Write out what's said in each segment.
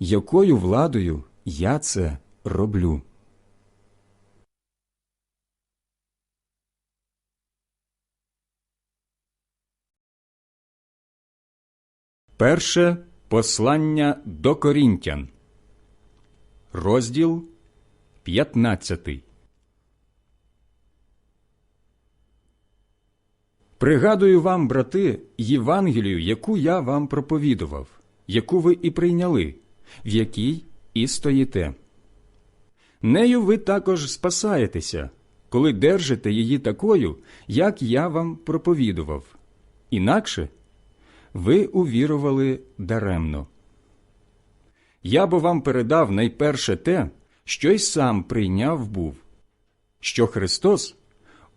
якою владою я це роблю. Перше послання до Корінтян, розділ 15. Пригадую вам, брати, Євангелію, яку я вам проповідував, яку ви і прийняли, в якій і стоїте. Нею ви також спасаєтеся, коли держите її такою, як я вам проповідував. Інакше – ви увірували даремно. Я бо вам передав найперше те, що й сам прийняв був, що Христос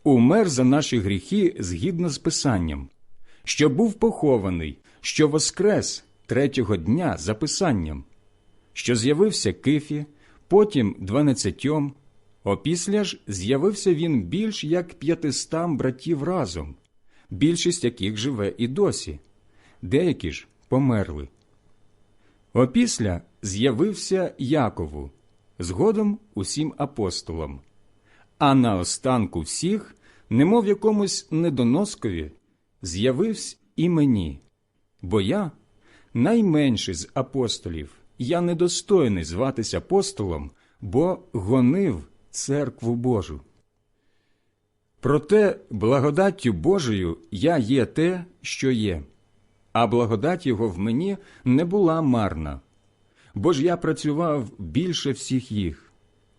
умер за наші гріхи згідно з Писанням, що був похований, що воскрес третього дня за Писанням, що з'явився Кифі, потім дванадцятьом, опісля ж з'явився він більш як п'ятистам братів разом, більшість яких живе і досі деякі ж померли. Опісля з'явився Якову, згодом усім апостолам, а на останку всіх, немов якомусь недоноскові, з'явився і мені, бо я найменший з апостолів, я недостойний зватися апостолом, бо гонив церкву Божу. Проте благодаттю Божою я є те, що є а благодать його в мені не була марна. Бо ж я працював більше всіх їх.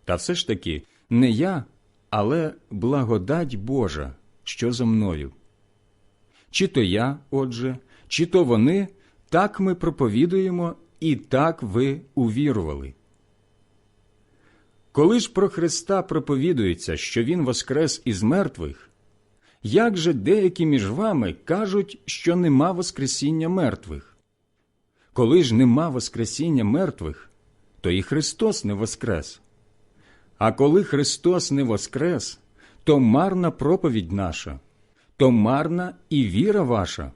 Та все ж таки не я, але благодать Божа, що зо мною. Чи то я, отже, чи то вони, так ми проповідуємо і так ви увірували. Коли ж про Христа проповідується, що Він воскрес із мертвих, як же деякі між вами кажуть, що нема Воскресіння мертвих? Коли ж нема Воскресіння мертвих, то і Христос не воскрес. А коли Христос не воскрес, то марна проповідь наша, то марна і віра ваша.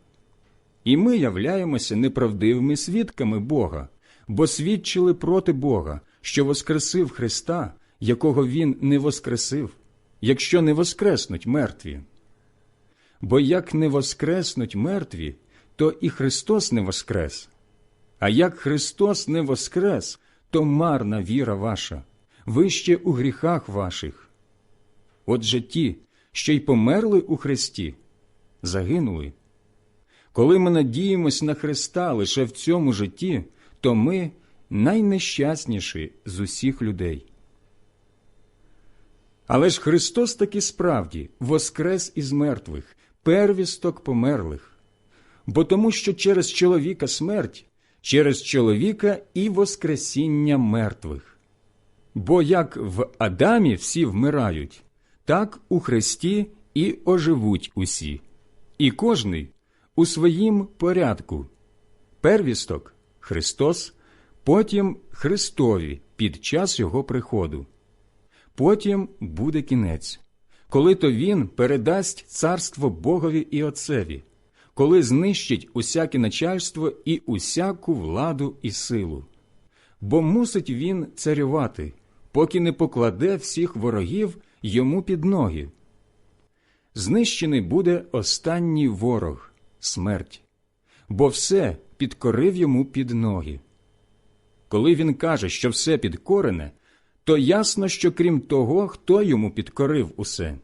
І ми являємося неправдивими свідками Бога, бо свідчили проти Бога, що воскресив Христа, якого Він не воскресив, якщо не воскреснуть мертві. Бо як не воскреснуть мертві, то і Христос не воскрес. А як Христос не воскрес, то марна віра ваша, ви ще у гріхах ваших. Отже ті, що й померли у Христі, загинули. Коли ми надіємось на Христа лише в цьому житті, то ми найнещасніші з усіх людей. Але ж Христос таки справді воскрес із мертвих, первісток померлих, бо тому, що через чоловіка смерть, через чоловіка і воскресіння мертвих. Бо як в Адамі всі вмирають, так у Христі і оживуть усі, і кожний у своїм порядку. Первісток Христос, потім Христові під час Його приходу. Потім буде кінець коли то він передасть царство Богові і Отцеві, коли знищить усяке начальство і усяку владу і силу. Бо мусить він царювати, поки не покладе всіх ворогів йому під ноги. Знищений буде останній ворог смерть, бо все підкорив йому під ноги. Коли він каже, що все підкорене, то ясно, що крім того, хто йому підкорив усе.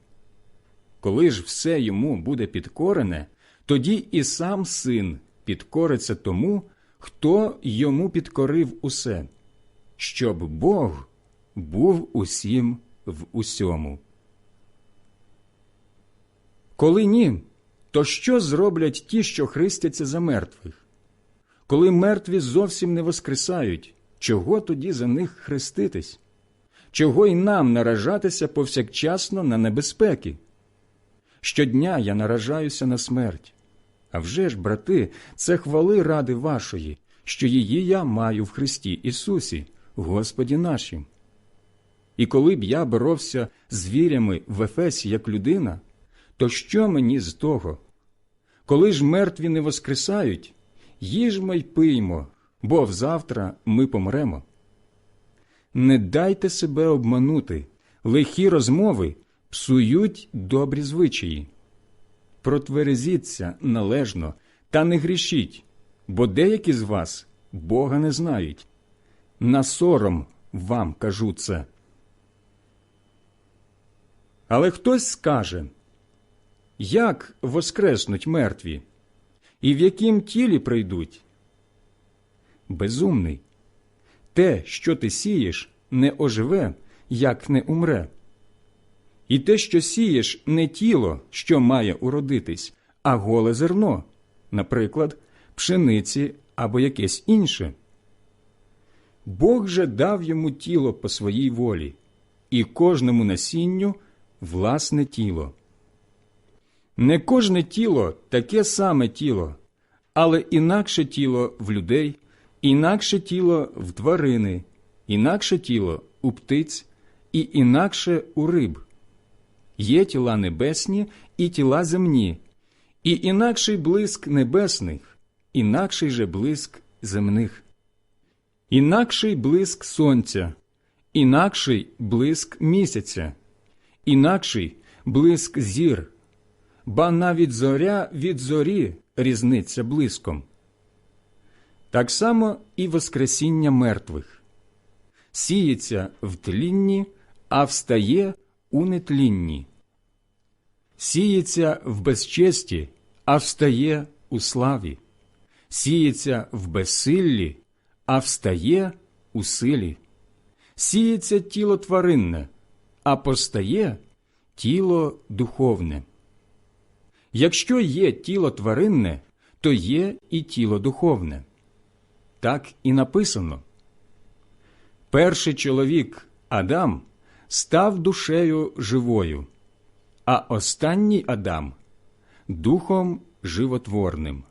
Коли ж все йому буде підкорене, тоді і сам син підкориться тому, хто йому підкорив усе, щоб Бог був усім в усьому. Коли ні, то що зроблять ті, що христяться за мертвих? Коли мертві зовсім не воскресають, чого тоді за них хреститись? Чого й нам наражатися повсякчасно на небезпеки? Щодня я наражаюся на смерть. А вже ж, брати, це хвали ради вашої, що її я маю в Христі Ісусі, Господі нашим. І коли б я боровся з вірями в Ефесі як людина, то що мені з того? Коли ж мертві не воскресають, їжмо й пиймо, бо взавтра ми помремо. Не дайте себе обманути, лихі розмови псують добрі звичаї. Протверезіться належно та не грішіть, бо деякі з вас Бога не знають. На сором вам кажу це. Але хтось скаже, як воскреснуть мертві, і в яким тілі прийдуть? Безумний. Те, що ти сієш, не оживе, як не умре. І те, що сієш, не тіло, що має уродитись, а голе зерно, наприклад, пшениці або якесь інше. Бог же дав йому тіло по своїй волі, і кожному насінню власне тіло. Не кожне тіло таке саме тіло, але інакше тіло в людей, інакше тіло в тварини, інакше тіло у птиць і інакше у риб. Є тіла небесні і тіла земні, і інакший блиск небесних, інакший же блиск земних, інакший блиск сонця, інакший блиск місяця, інакший блиск зір, ба навіть зоря від зорі різниця блиском. Так само і Воскресіння мертвих сіється в тлінні, а встає у нетлінні. Сіється в безчесті, а встає у славі, сіється в безсиллі, а встає у силі, сіється тіло тваринне, а постає тіло духовне. Якщо є тіло тваринне, то є і тіло духовне. Так і написано. Перший чоловік Адам став душею живою, а останній Адам духом животворним.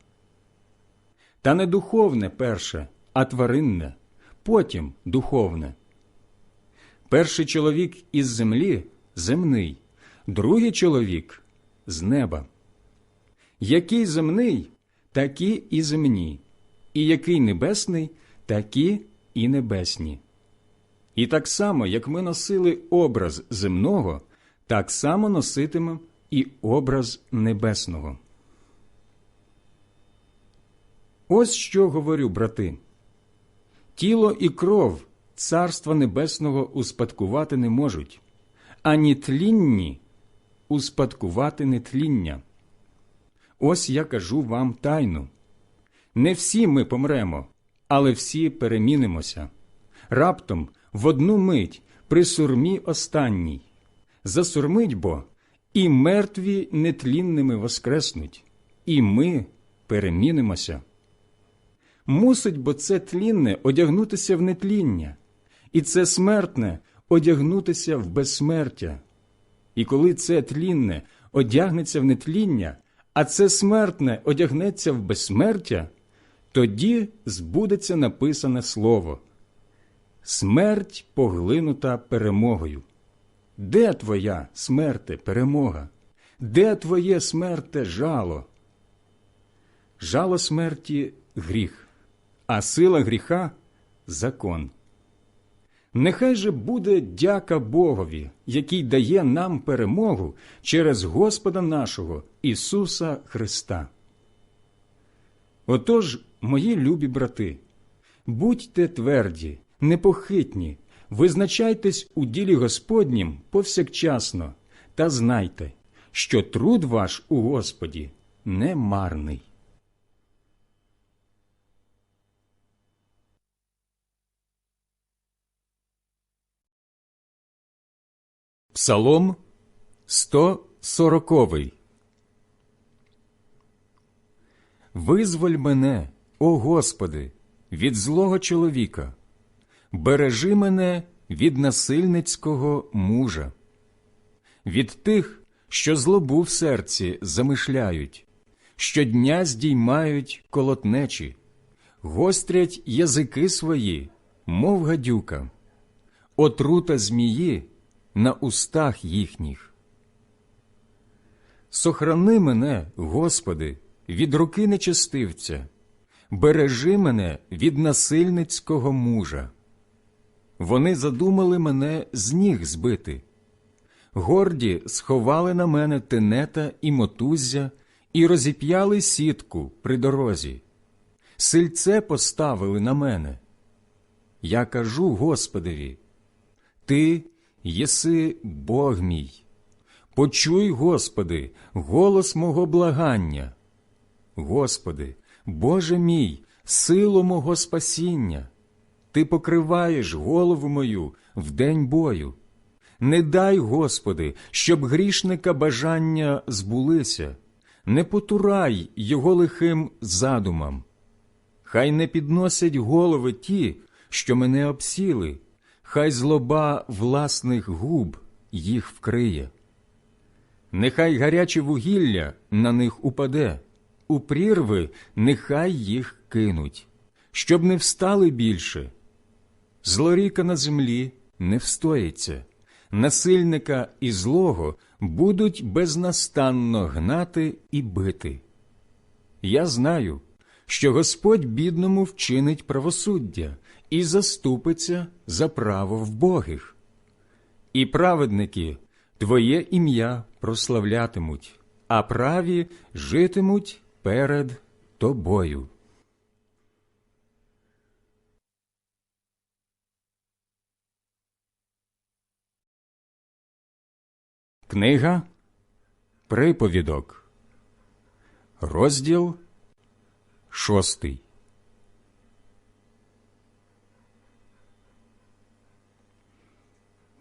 Та не духовне перше, а тваринне, потім духовне. Перший чоловік із землі земний, другий чоловік з неба. Який земний, такі і земні, і який небесний, такі і небесні. І так само, як ми носили образ земного, так само носитимемо і образ небесного. Ось що говорю, брати. Тіло і кров Царства Небесного успадкувати не можуть, ані тлінні успадкувати нетління. Ось я кажу вам тайну. Не всі ми помремо, але всі перемінимося. Раптом в одну мить при сурмі останній. Засурмить бо, і мертві нетлінними воскреснуть, і ми перемінимося. Мусить бо це тлінне одягнутися в нетління, і це смертне одягнутися в безсмертя. І коли це тлінне одягнеться в нетління, а це смертне одягнеться в безсмертя, тоді збудеться написане слово Смерть поглинута перемогою. Де твоя смерте перемога? Де твоє смерте жало? Жало смерті гріх, а сила гріха закон. Нехай же буде дяка Богові, який дає нам перемогу через Господа нашого Ісуса Христа. Отож, мої любі брати, будьте тверді, непохитні, визначайтесь у ділі Господнім повсякчасно та знайте, що труд ваш у Господі не марний. Псалом 140 Визволь мене, о Господи, від злого чоловіка, бережи мене від насильницького мужа, від тих, що злобу в серці замишляють, щодня здіймають колотнечі, гострять язики свої, мов гадюка, отрута змії на устах їхніх. Сохрани мене, Господи, від руки нечестивця, бережи мене від насильницького мужа. Вони задумали мене з ніг збити. Горді сховали на мене тенета і мотуззя і розіп'яли сітку при дорозі. Сильце поставили на мене. Я кажу Господеві, Ти єси Бог мій. Почуй, Господи, голос мого благання. Господи, Боже мій, силу мого спасіння, Ти покриваєш голову мою в день бою. Не дай, Господи, щоб грішника бажання збулися, не потурай його лихим задумам. Хай не підносять голови ті, що мене обсіли, хай злоба власних губ їх вкриє. Нехай гаряче вугілля на них упаде, у прірви нехай їх кинуть, щоб не встали більше. Злоріка на землі не встоїться, насильника і злого будуть безнастанно гнати і бити. Я знаю, що Господь бідному вчинить правосуддя і заступиться за право вбогих. І праведники Твоє ім'я прославлятимуть, а праві житимуть перед тобою. Книга Приповідок, розділ шостий.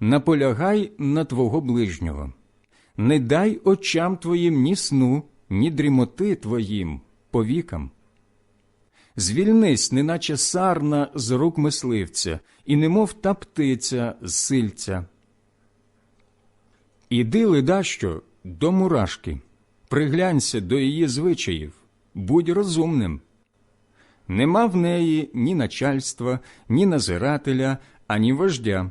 наполягай на твого ближнього. Не дай очам твоїм ні сну, ні дрімоти твоїм повікам. Звільнись, неначе сарна з рук мисливця, і немов та птиця з сильця. Іди ледащо до мурашки, приглянься до її звичаїв, будь розумним. Нема в неї ні начальства, ні назирателя, ані вождя,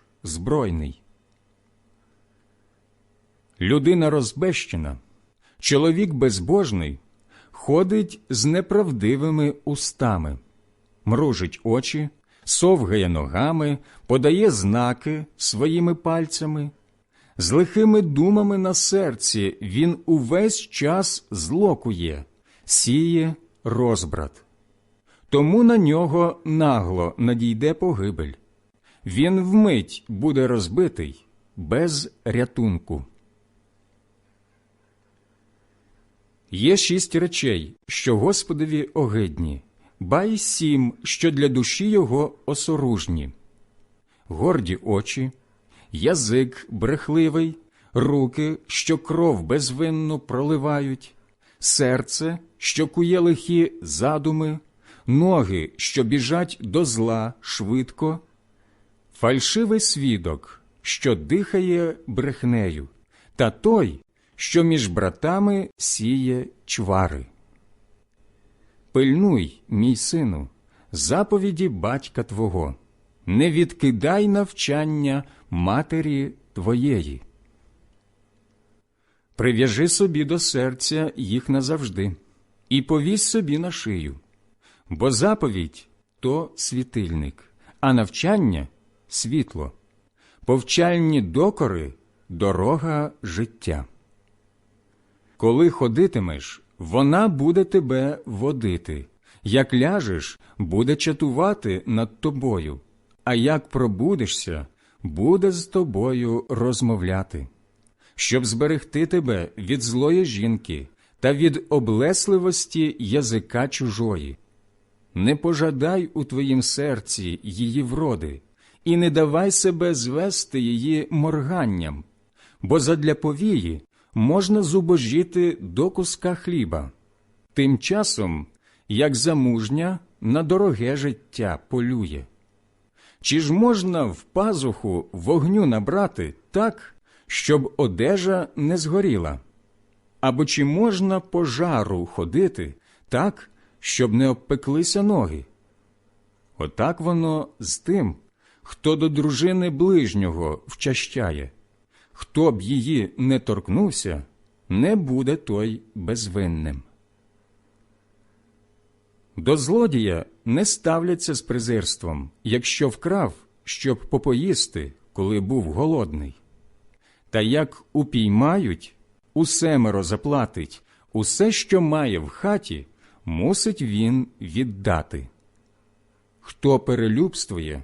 збройний. Людина розбещена, чоловік безбожний ходить з неправдивими устами, мружить очі, совгає ногами, подає знаки своїми пальцями, з лихими думами на серці він увесь час злокує, сіє розбрат. Тому на нього нагло надійде погибель. Він вмить буде розбитий без рятунку. Є шість речей, що Господові огидні, ба й сім, що для душі його осоружні горді очі, язик брехливий, руки, що кров безвинно проливають, серце, що кує лихі задуми, ноги, що біжать до зла швидко, фальшивий свідок, що дихає брехнею, та той, що між братами сіє чвари. Пильнуй, мій сину, заповіді батька твого, не відкидай навчання матері твоєї. Прив'яжи собі до серця їх назавжди, і повісь собі на шию, бо заповідь то світильник, а навчання світло, повчальні докори дорога життя. Коли ходитимеш, вона буде тебе водити, як ляжеш, буде чатувати над тобою, а як пробудешся, буде з тобою розмовляти, щоб зберегти тебе від злої жінки та від облесливості язика чужої. Не пожадай у твоїм серці її вроди, і не давай себе звести її морганням, бо задля повії можна зубожіти до куска хліба, тим часом, як замужня на дороге життя полює. Чи ж можна в пазуху вогню набрати так, щоб одежа не згоріла? Або чи можна по жару ходити так, щоб не обпеклися ноги? Отак воно з тим, хто до дружини ближнього вчащає. Хто б її не торкнувся, не буде той безвинним. До злодія не ставляться з презирством, якщо вкрав, щоб попоїсти, коли був голодний. Та як упіймають, усемеро заплатить, усе, що має в хаті, мусить він віддати. Хто перелюбствує,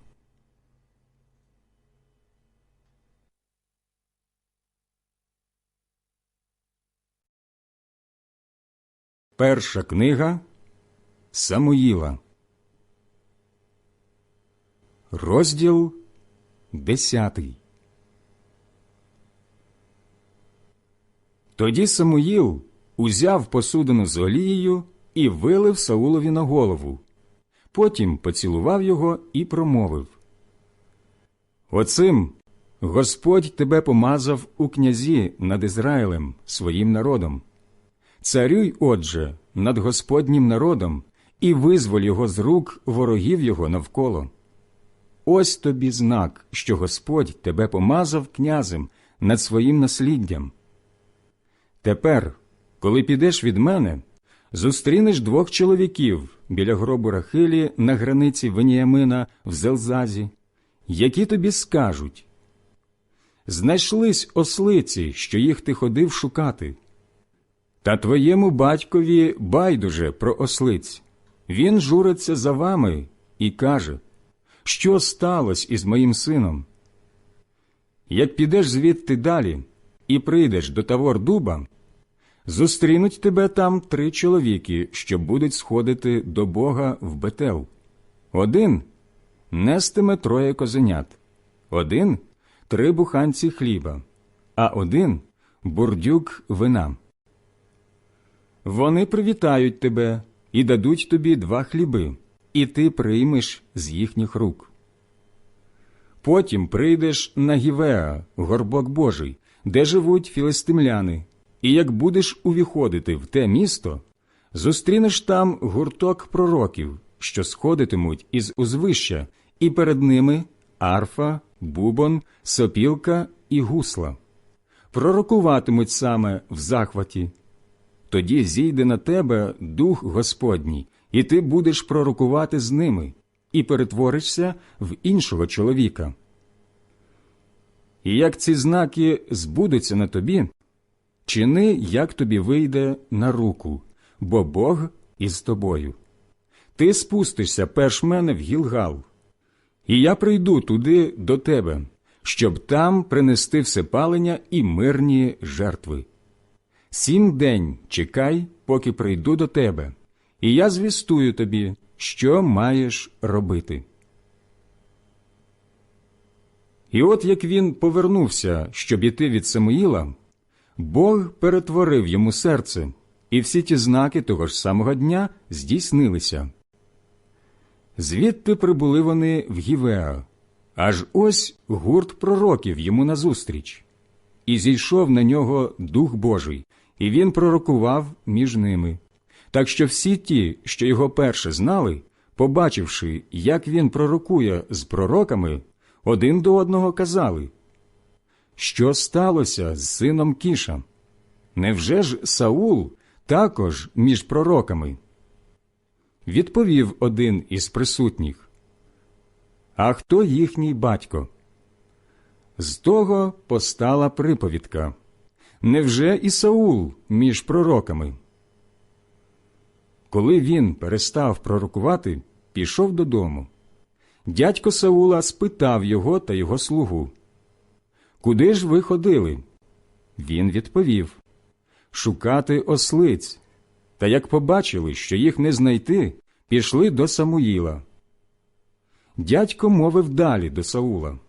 Перша книга Самуїла, розділ десятий. Тоді Самуїл узяв посудину з олією і вилив Саулові на голову. Потім поцілував його і промовив Оцим Господь тебе помазав у князі над Ізраїлем, своїм народом. Царюй, отже, над Господнім народом і визволь його з рук ворогів його навколо. Ось тобі знак, що Господь тебе помазав князем над своїм насліддям. Тепер, коли підеш від мене, зустрінеш двох чоловіків біля гробу Рахилі на границі Веніямина в Зелзазі, які тобі скажуть Знайшлись ослиці, що їх ти ходив шукати. Та твоєму батькові байдуже про ослиць. Він журиться за вами і каже, що сталося із моїм сином? Як підеш звідти далі і прийдеш до тавор дуба, зустрінуть тебе там три чоловіки, що будуть сходити до Бога в Бетел. Один нестиме троє козенят, один три буханці хліба, а один бурдюк вина. Вони привітають тебе і дадуть тобі два хліби, і ти приймеш з їхніх рук. Потім прийдеш на Гівеа, горбок Божий, де живуть філистимляни, і як будеш увіходити в те місто, зустрінеш там гурток пророків, що сходитимуть із узвища, і перед ними арфа, бубон, сопілка і гусла. Пророкуватимуть саме в захваті. Тоді зійде на тебе Дух Господній, і ти будеш пророкувати з ними, і перетворишся в іншого чоловіка. І як ці знаки збудуться на тобі, чини, як тобі вийде на руку, бо Бог із тобою. Ти спустишся перш мене в Гілгал, і я прийду туди до тебе, щоб там принести всепалення і мирні жертви. Сім день чекай, поки прийду до тебе, і я звістую тобі, що маєш робити. І от як він повернувся, щоб іти від Самуїла, Бог перетворив йому серце, і всі ті знаки того ж самого дня здійснилися. Звідти прибули вони в Гівеа, аж ось гурт пророків йому назустріч. І зійшов на нього Дух Божий, і він пророкував між ними. Так що всі ті, що його перше знали, побачивши, як він пророкує з пророками, один до одного казали, що сталося з сином Кіша? Невже ж Саул також між пророками? Відповів один із присутніх. А хто їхній батько? З того постала приповідка. Невже і Саул між пророками? Коли він перестав пророкувати, пішов додому. Дядько Саула спитав його та його слугу. Куди ж ви ходили? Він відповів Шукати ослиць. Та як побачили, що їх не знайти, пішли до Самуїла. Дядько мовив далі до Саула.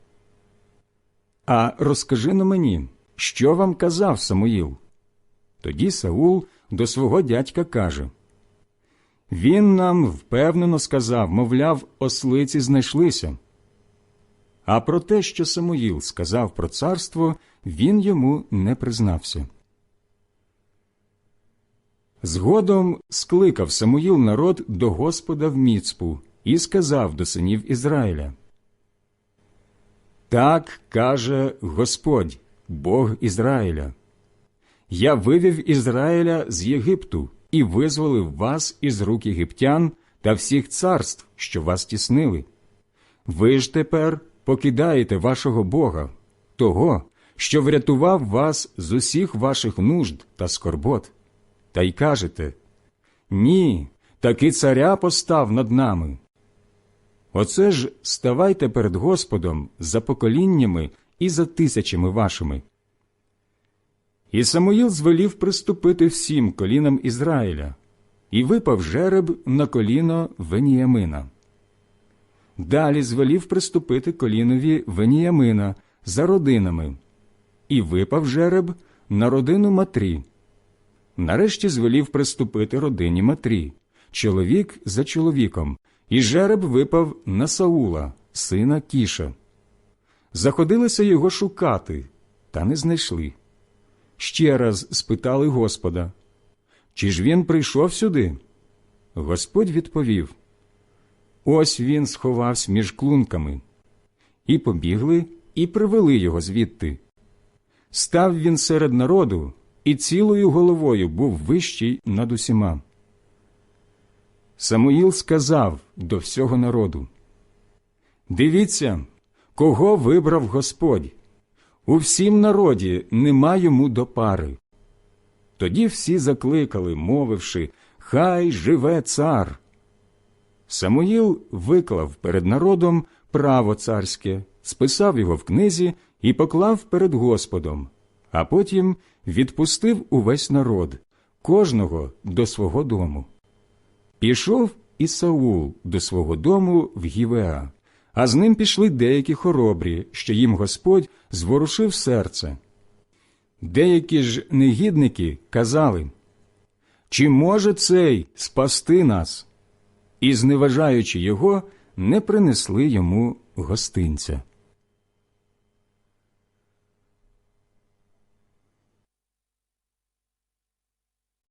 А розкажи на мені, що вам казав Самуїл? Тоді Саул до свого дядька каже Він нам впевнено сказав, мовляв, ослиці знайшлися. А про те, що Самуїл сказав про царство, він йому не признався. Згодом скликав Самуїл народ до Господа в Міцпу і сказав до синів Ізраїля. Так каже Господь, Бог Ізраїля. Я вивів Ізраїля з Єгипту і визволив вас із рук єгиптян та всіх царств, що вас тіснили. Ви ж тепер покидаєте вашого Бога, того, що врятував вас з усіх ваших нужд та скорбот, та й кажете Ні, таки царя постав над нами. Оце ж ставайте перед Господом за поколіннями і за тисячами вашими. І Самуїл звелів приступити всім колінам Ізраїля, і випав жереб на коліно Веніямина. Далі звелів приступити колінові Веніямина за родинами, і випав жереб на родину Матрі. Нарешті звелів приступити родині Матрі, чоловік за чоловіком, і жереб випав на Саула, сина Кіша. Заходилися його шукати, та не знайшли. Ще раз спитали Господа, чи ж він прийшов сюди? Господь відповів Ось він сховався між клунками. І побігли, і привели його звідти. Став він серед народу, і цілою головою був вищий над усіма. Самуїл сказав до всього народу Дивіться, кого вибрав Господь. У всім народі нема йому до пари. Тоді всі закликали, мовивши Хай живе цар. Самуїл виклав перед народом право царське, списав його в книзі і поклав перед Господом, а потім відпустив увесь народ, кожного до свого дому. Пішов і Саул до свого дому в Гівеа, а з ним пішли деякі хоробрі, що їм Господь зворушив серце. Деякі ж негідники казали, чи може цей спасти нас? І, зневажаючи його, не принесли йому гостинця.